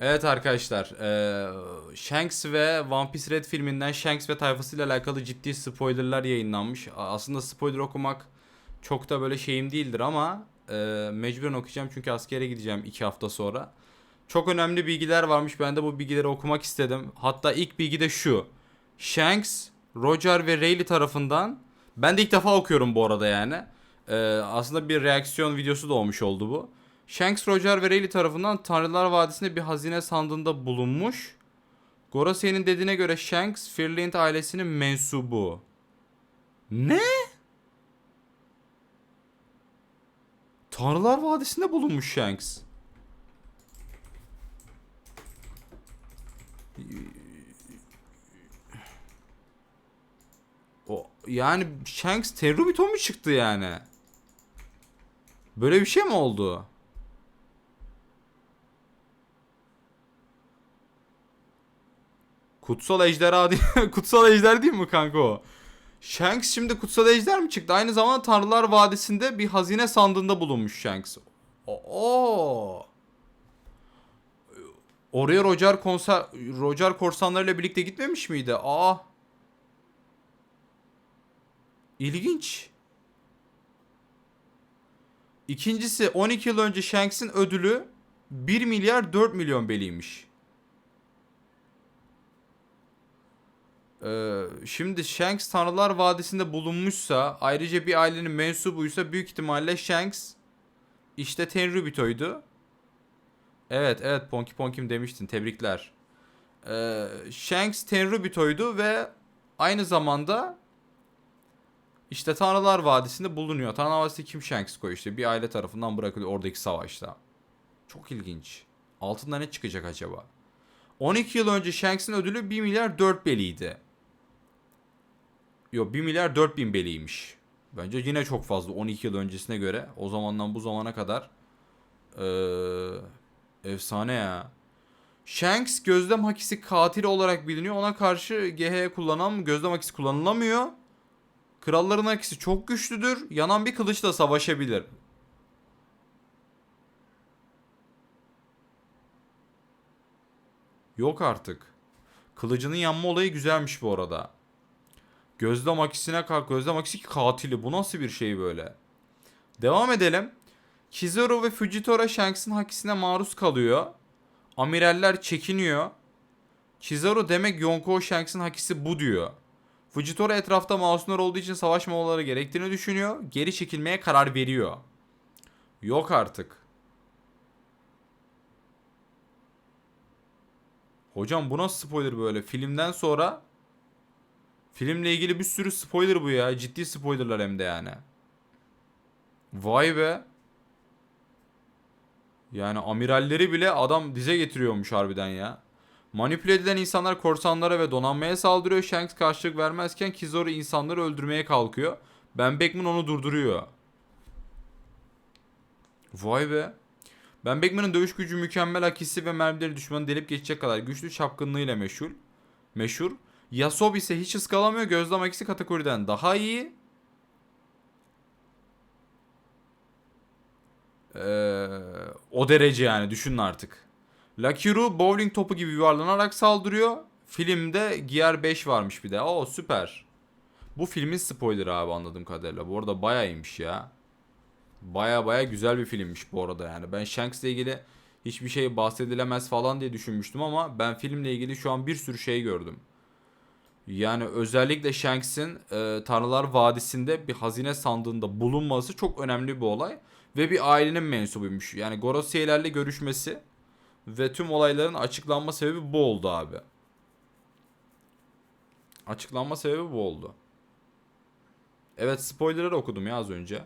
Evet arkadaşlar, eee, Shanks ve One Piece Red filminden Shanks ve tayfasıyla alakalı ciddi spoilerlar yayınlanmış. Aslında spoiler okumak çok da böyle şeyim değildir ama eee mecburen okuyacağım çünkü askere gideceğim iki hafta sonra. Çok önemli bilgiler varmış. Ben de bu bilgileri okumak istedim. Hatta ilk bilgi de şu. Shanks, Roger ve Rayleigh tarafından ben de ilk defa okuyorum bu arada yani. Eee, aslında bir reaksiyon videosu da olmuş oldu bu. Shanks, Roger ve Rayleigh tarafından Tanrılar Vadisi'nde bir hazine sandığında bulunmuş. Gorosei'nin dediğine göre Shanks, Firlind ailesinin mensubu. Ne? Tanrılar Vadisi'nde bulunmuş Shanks. O yani Shanks Terrubito mu çıktı yani? Böyle bir şey mi oldu? Kutsal ejderha değil, kutsal ejder değil mi kanka o? Shanks şimdi kutsal ejder mi çıktı? Aynı zamanda Tanrılar Vadisi'nde bir hazine sandığında bulunmuş Shanks. Oo. Oraya Roger konser Roger korsanlarıyla birlikte gitmemiş miydi? Aa. İlginç. İkincisi 12 yıl önce Shanks'in ödülü 1 milyar 4 milyon beliymiş. Ee, şimdi Shanks Tanrılar Vadisi'nde bulunmuşsa ayrıca bir ailenin mensubuysa büyük ihtimalle Shanks işte Tenryubito'ydu. Evet evet Ponky Ponkim demiştin tebrikler. Ee, Shanks Tenryubito'ydu ve aynı zamanda işte Tanrılar Vadisi'nde bulunuyor. Tanrılar Vadisi kim Shanks koyuyor işte bir aile tarafından bırakılıyor oradaki savaşta. Çok ilginç. Altında ne çıkacak acaba? 12 yıl önce Shanks'in ödülü 1 milyar 4 beliydi. Yok 1 milyar 4 bin beliymiş. Bence yine çok fazla 12 yıl öncesine göre. O zamandan bu zamana kadar. Ee, efsane ya. Shanks gözlem hakisi katili olarak biliniyor. Ona karşı GH kullanan gözlem hakisi kullanılamıyor. Kralların hakisi çok güçlüdür. Yanan bir kılıçla savaşabilir. Yok artık. Kılıcının yanma olayı güzelmiş bu arada. Gözlem akisine kalk. Gözlem akisi katili. Bu nasıl bir şey böyle? Devam edelim. Kizaru ve Fujitora Shanks'ın hakisine maruz kalıyor. Amiraller çekiniyor. Kizaru demek Yonko Shanks'ın hakisi bu diyor. Fujitora etrafta masumlar olduğu için savaşmamaları gerektiğini düşünüyor. Geri çekilmeye karar veriyor. Yok artık. Hocam bu nasıl spoiler böyle? Filmden sonra filmle ilgili bir sürü spoiler bu ya. Ciddi spoilerlar hem de yani. Vay be. Yani amiralleri bile adam dize getiriyormuş harbiden ya. Manipüle edilen insanlar korsanlara ve donanmaya saldırıyor. Shanks karşılık vermezken Kizaru insanları öldürmeye kalkıyor. Ben Beckman onu durduruyor. Vay be. Ben Beckman'ın dövüş gücü mükemmel akisi ve mermileri düşmanı delip geçecek kadar güçlü çapkınlığıyla meşhur. Meşhur. Yasob ise hiç ıskalamıyor. Gözlem akisi kategoriden daha iyi. Ee, o derece yani düşünün artık. Lakiru bowling topu gibi yuvarlanarak saldırıyor. Filmde Gear 5 varmış bir de. Oo süper. Bu filmin spoilerı abi anladığım kadarıyla. Bu arada iyiymiş ya. Baya baya güzel bir filmmiş bu arada yani. Ben Shanks'le ilgili hiçbir şey bahsedilemez falan diye düşünmüştüm ama ben filmle ilgili şu an bir sürü şey gördüm. Yani özellikle Shanks'in e, Tanrılar Vadisi'nde bir hazine sandığında bulunması çok önemli bir olay. Ve bir ailenin mensubuymuş. Yani Gorosei'lerle görüşmesi ve tüm olayların açıklanma sebebi bu oldu abi. Açıklanma sebebi bu oldu. Evet spoilerları okudum ya az önce.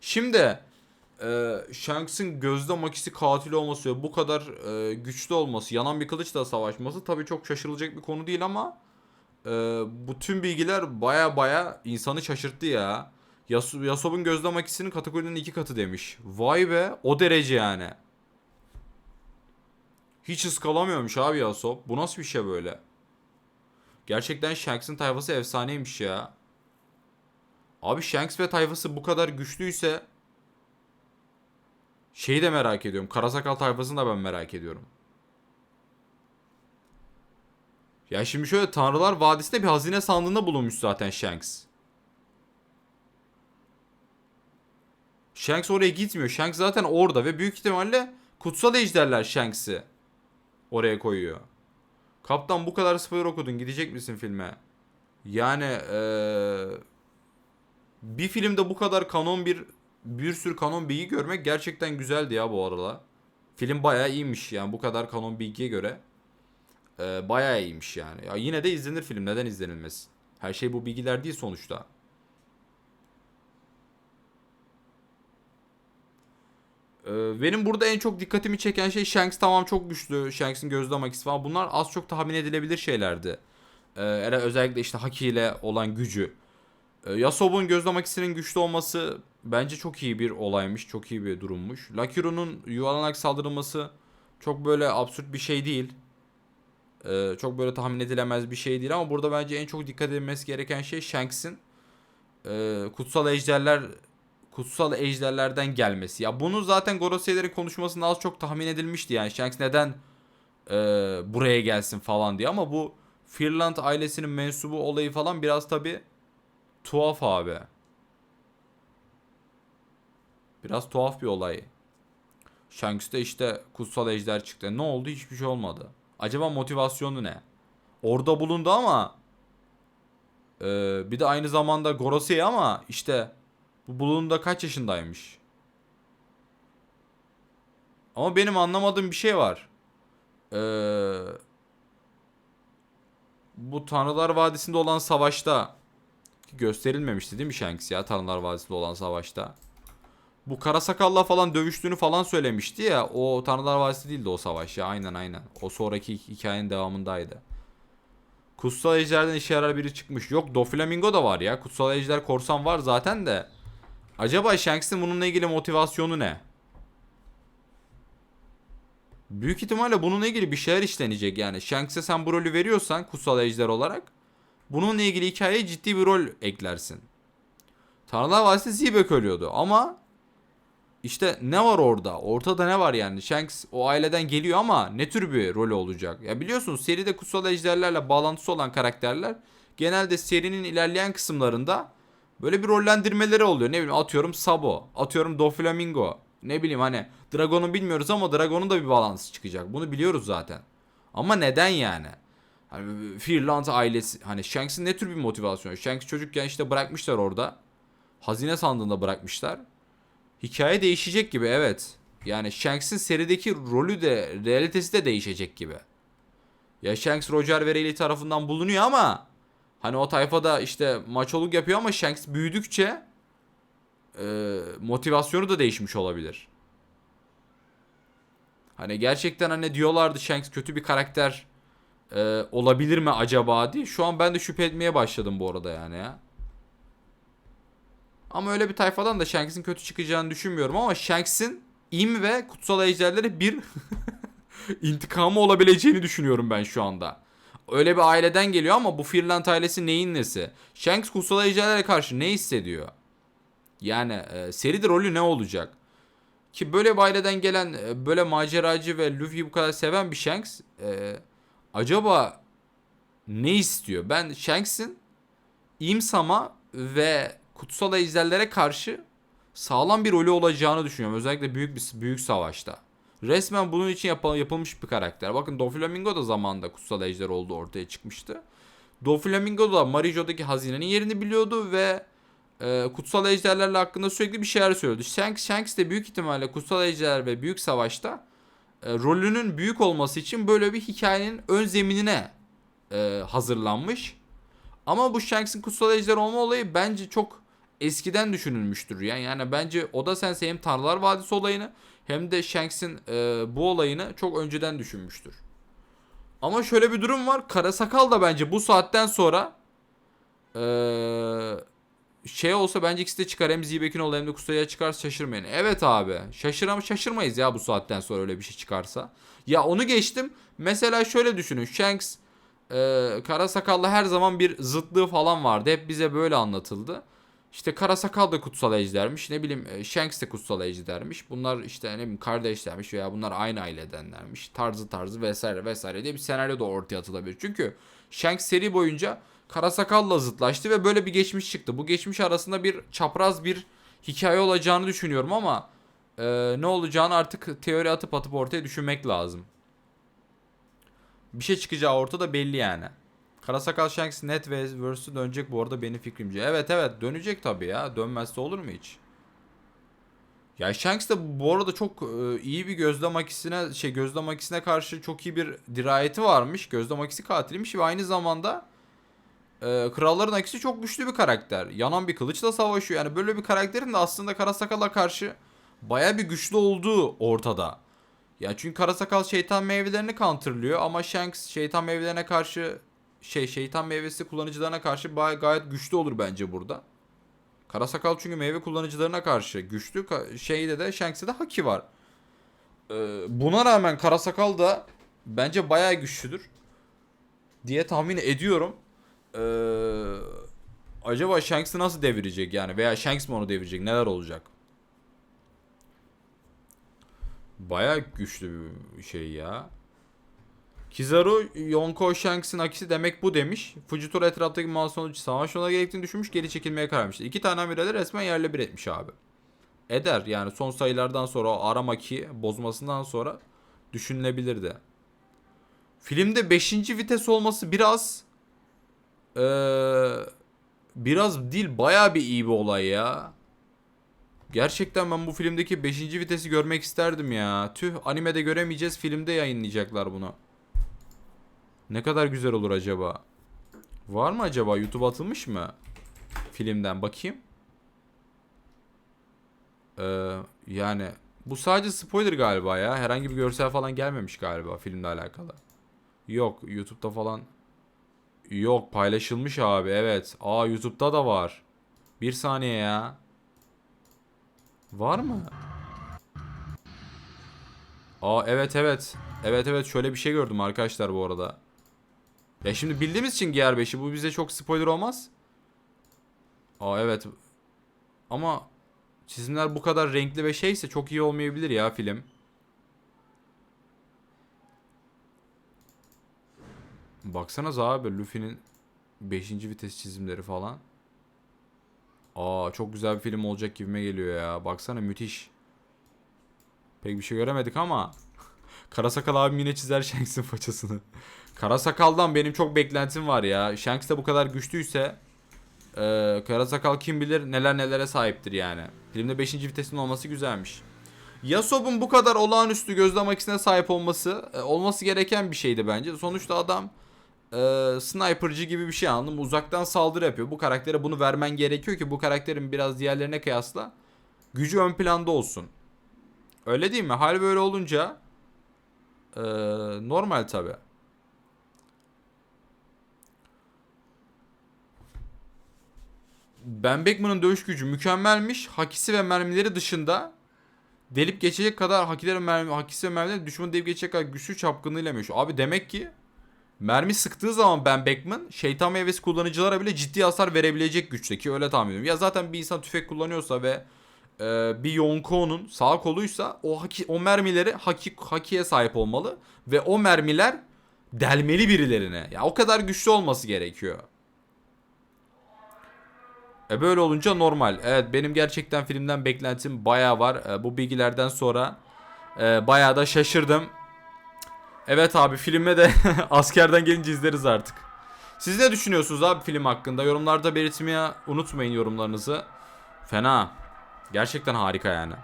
Şimdi e, Shanks'ın gözde makisi katil olması ve bu kadar e, güçlü olması, yanan bir kılıçla savaşması tabii çok şaşırılacak bir konu değil ama e, bu tüm bilgiler baya baya insanı şaşırttı ya. Yas Yasob'un gözde makisinin kategorinin iki katı demiş. Vay be o derece yani. Hiç ıskalamıyormuş abi Yasob. Bu nasıl bir şey böyle? Gerçekten Shanks'ın tayfası efsaneymiş ya. Abi Shanks ve tayfası bu kadar güçlüyse şeyi de merak ediyorum. Karasakal tayfasını da ben merak ediyorum. Ya şimdi şöyle Tanrılar Vadisi'nde bir hazine sandığında bulunmuş zaten Shanks. Shanks oraya gitmiyor. Shanks zaten orada ve büyük ihtimalle kutsal ejderler Shanks'i oraya koyuyor. Kaptan bu kadar spoiler okudun. Gidecek misin filme? Yani eee, bir filmde bu kadar kanon bir bir sürü kanon bilgi görmek gerçekten güzeldi ya bu arada. Film bayağı iyiymiş yani bu kadar kanon bilgiye göre. Eee bayağı iyiymiş yani. Ya yine de izlenir film. Neden izlenilmez? Her şey bu bilgiler değil sonuçta. Ee, Benim burada en çok dikkatimi çeken şey Shanks tamam çok güçlü. Shanks'in gözlem akisi falan. Bunlar az çok tahmin edilebilir şeylerdi. Ee, özellikle işte Haki ile olan gücü. Ee, Yasob'un gözlem akisinin güçlü olması bence çok iyi bir olaymış. Çok iyi bir durummuş. Lakiro'nun yuvarlanarak saldırılması çok böyle absürt bir şey değil. Ee, çok böyle tahmin edilemez bir şey değil ama burada bence en çok dikkat edilmesi gereken şey Shanks'in e, kutsal ejderler kutsal ejderlerden gelmesi. Ya bunu zaten Gorosei'lerin konuşmasında az çok tahmin edilmişti yani Shanks neden e, buraya gelsin falan diye ama bu Firland ailesinin mensubu olayı falan biraz tabi tuhaf abi. Biraz tuhaf bir olay. Shanks'te işte kutsal ejder çıktı. Ne oldu? Hiçbir şey olmadı. Acaba motivasyonu ne? Orada bulundu ama e, bir de aynı zamanda Gorosei ama işte bu bulunduğunda kaç yaşındaymış? Ama benim anlamadığım bir şey var. Ee, bu Tanrılar Vadisi'nde olan savaşta gösterilmemişti değil mi Shanks ya Tanrılar Vadisi'nde olan savaşta? Bu kara sakalla falan dövüştüğünü falan söylemişti ya. O Tanrılar Vadisi değildi o savaş ya. Aynen aynen. O sonraki hikayenin devamındaydı. Kutsal Ejder'den işe yarar biri çıkmış. Yok Doflamingo da var ya. Kutsal Ejder korsan var zaten de. Acaba Shanks'in bununla ilgili motivasyonu ne? Büyük ihtimalle bununla ilgili bir şeyler işlenecek yani. Shanks'e sen bu rolü veriyorsan kutsal ejder olarak bununla ilgili hikayeye ciddi bir rol eklersin. Tanrılar Vadisi Zebek ölüyordu ama işte ne var orada? Ortada ne var yani? Shanks o aileden geliyor ama ne tür bir rolü olacak? Ya biliyorsunuz seride kutsal ejderlerle bağlantısı olan karakterler genelde serinin ilerleyen kısımlarında böyle bir rollendirmeleri oluyor. Ne bileyim atıyorum Sabo, atıyorum Doflamingo. Ne bileyim hani Dragon'u bilmiyoruz ama Dragon'un da bir bağlantısı çıkacak. Bunu biliyoruz zaten. Ama neden yani? Hani Firland ailesi hani Shanks'in ne tür bir motivasyonu? Shanks çocukken işte bırakmışlar orada. Hazine sandığında bırakmışlar. Hikaye değişecek gibi evet. Yani Shanks'in serideki rolü de realitesi de değişecek gibi. Ya Shanks Roger ve Rayleigh tarafından bulunuyor ama hani o tayfada işte maçoluk yapıyor ama Shanks büyüdükçe e, motivasyonu da değişmiş olabilir. Hani gerçekten hani diyorlardı Shanks kötü bir karakter e, olabilir mi acaba diye. Şu an ben de şüphe etmeye başladım bu arada yani ya. Ama öyle bir tayfadan da Shanks'in kötü çıkacağını düşünmüyorum ama Shanks'in im ve kutsal ejderleri bir intikamı olabileceğini düşünüyorum ben şu anda. Öyle bir aileden geliyor ama bu Firland ailesi neyin nesi? Shanks kutsal ejderlere karşı ne hissediyor? Yani e, seride rolü ne olacak? Ki böyle bir aileden gelen e, böyle maceracı ve Luffy'yi bu kadar seven bir Shanks e, acaba ne istiyor? Ben Shanks'in İmsam'a ve kutsal ejderlere karşı sağlam bir rolü olacağını düşünüyorum. Özellikle büyük bir büyük savaşta. Resmen bunun için yapıl- yapılmış bir karakter. Bakın Doflamingo da zamanında kutsal ejder olduğu ortaya çıkmıştı. Doflamingo da Marijo'daki hazinenin yerini biliyordu ve e, kutsal ejderlerle hakkında sürekli bir şeyler söylüyordu. Shanks, Shanks de büyük ihtimalle kutsal ejderler ve büyük savaşta e, rolünün büyük olması için böyle bir hikayenin ön zeminine e, hazırlanmış. Ama bu Shanks'in kutsal ejder olma olayı bence çok eskiden düşünülmüştür. Yani, yani bence Oda Sensei hem Tanrılar Vadisi olayını hem de Shanks'in e, bu olayını çok önceden düşünmüştür. Ama şöyle bir durum var. Kara Sakal da bence bu saatten sonra e, şey olsa bence ikisi de çıkar. Hem Zebek'in olayı hem de Kusta'ya çıkar şaşırmayın. Evet abi. Şaşıram şaşırmayız ya bu saatten sonra öyle bir şey çıkarsa. Ya onu geçtim. Mesela şöyle düşünün. Shanks e, Kara Sakal'la her zaman bir zıtlığı falan vardı. Hep bize böyle anlatıldı. İşte Karasakal da kutsal ejdermiş. Ne bileyim e, Shanks de kutsal ejdermiş. Bunlar işte ne bileyim kardeşlermiş veya bunlar aynı ailedenlermiş. Tarzı tarzı vesaire vesaire diye bir senaryo da ortaya atılabilir. Çünkü Shanks seri boyunca Karasakal'la zıtlaştı ve böyle bir geçmiş çıktı. Bu geçmiş arasında bir çapraz bir hikaye olacağını düşünüyorum ama e, ne olacağını artık teori atıp atıp ortaya düşünmek lazım. Bir şey çıkacağı ortada belli yani. Karasakal Shanks net verse'ü dönecek bu arada benim fikrimce. Evet evet dönecek tabii ya. Dönmezse olur mu hiç? Ya Shanks de bu arada çok e, iyi bir gözlem akisine şey gözlem akisine karşı çok iyi bir dirayeti varmış. Gözlem akisi katiliymiş ve aynı zamanda e, kralların akisi çok güçlü bir karakter. Yanan bir kılıçla savaşıyor. Yani böyle bir karakterin de aslında Karasakal'a karşı baya bir güçlü olduğu ortada. Ya çünkü Karasakal şeytan meyvelerini counterlıyor ama Shanks şeytan meyvelerine karşı şey şeytan meyvesi kullanıcılarına karşı gayet güçlü olur bence burada. Karasakal çünkü meyve kullanıcılarına karşı güçlü. Şeyde de Shanks'e de haki var. Ee, buna rağmen Karasakal da bence bayağı güçlüdür. Diye tahmin ediyorum. Ee, acaba Shanks'i nasıl devirecek yani? Veya Shanks mi onu devirecek? Neler olacak? Bayağı güçlü bir şey ya. Kizaru Yonko Shanks'in akisi demek bu demiş. Fujitora etraftaki masonlu savaşmana gerektiğini düşünmüş geri çekilmeye karar vermişti. İki tane amiral resmen yerle bir etmiş abi. Eder yani son sayılardan sonra o Aramaki bozmasından sonra düşünülebilirdi. Filmde 5. vites olması biraz eee biraz değil bayağı bir iyi bir olay ya. Gerçekten ben bu filmdeki 5. vitesi görmek isterdim ya. Tüh animede göremeyeceğiz filmde yayınlayacaklar bunu. Ne kadar güzel olur acaba? Var mı acaba? YouTube atılmış mı? Filmden bakayım. Ee, yani bu sadece spoiler galiba ya. Herhangi bir görsel falan gelmemiş galiba filmle alakalı. Yok YouTube'da falan. Yok paylaşılmış abi evet. Aa YouTube'da da var. Bir saniye ya. Var mı? Aa evet evet. Evet evet şöyle bir şey gördüm arkadaşlar bu arada. Ya şimdi bildiğimiz için GR5'i bu bize çok spoiler olmaz. Aa evet. Ama çizimler bu kadar renkli ve şeyse çok iyi olmayabilir ya film. Baksanıza abi Luffy'nin 5. vites çizimleri falan. Aa çok güzel bir film olacak gibime geliyor ya. Baksana müthiş. Pek bir şey göremedik ama. Karasakal abim yine çizer Shanks'in façasını. Karasakal'dan benim çok beklentim var ya. Shanks de bu kadar güçlüyse e, Karasakal kim bilir neler nelere sahiptir yani. Filmde 5. vitesin olması güzelmiş. Yasop'un bu kadar olağanüstü gözlem akisine sahip olması e, olması gereken bir şeydi bence. Sonuçta adam e, sniperci gibi bir şey anladım. Uzaktan saldırı yapıyor. Bu karaktere bunu vermen gerekiyor ki bu karakterin biraz diğerlerine kıyasla gücü ön planda olsun. Öyle değil mi? Hal böyle olunca e, normal tabi. Ben Beckman'ın dövüş gücü mükemmelmiş. Hakisi ve mermileri dışında delip geçecek kadar hakileri mermi, hakisi ve mermileri düşmanı delip geçecek kadar güçlü çapkınlığıyla meşhur. Abi demek ki mermi sıktığı zaman Ben Beckman şeytan meyvesi kullanıcılara bile ciddi hasar verebilecek güçte ki öyle tahmin ediyorum. Ya zaten bir insan tüfek kullanıyorsa ve e, bir Yonko'nun sağ koluysa o haki, o mermileri haki, hakiye sahip olmalı ve o mermiler delmeli birilerine. Ya o kadar güçlü olması gerekiyor. E böyle olunca normal. Evet benim gerçekten filmden beklentim bayağı var. E, bu bilgilerden sonra e, bayağı da şaşırdım. Evet abi filme de askerden gelince izleriz artık. Siz ne düşünüyorsunuz abi film hakkında? Yorumlarda belirtmeyi unutmayın yorumlarınızı. Fena. Gerçekten harika yani.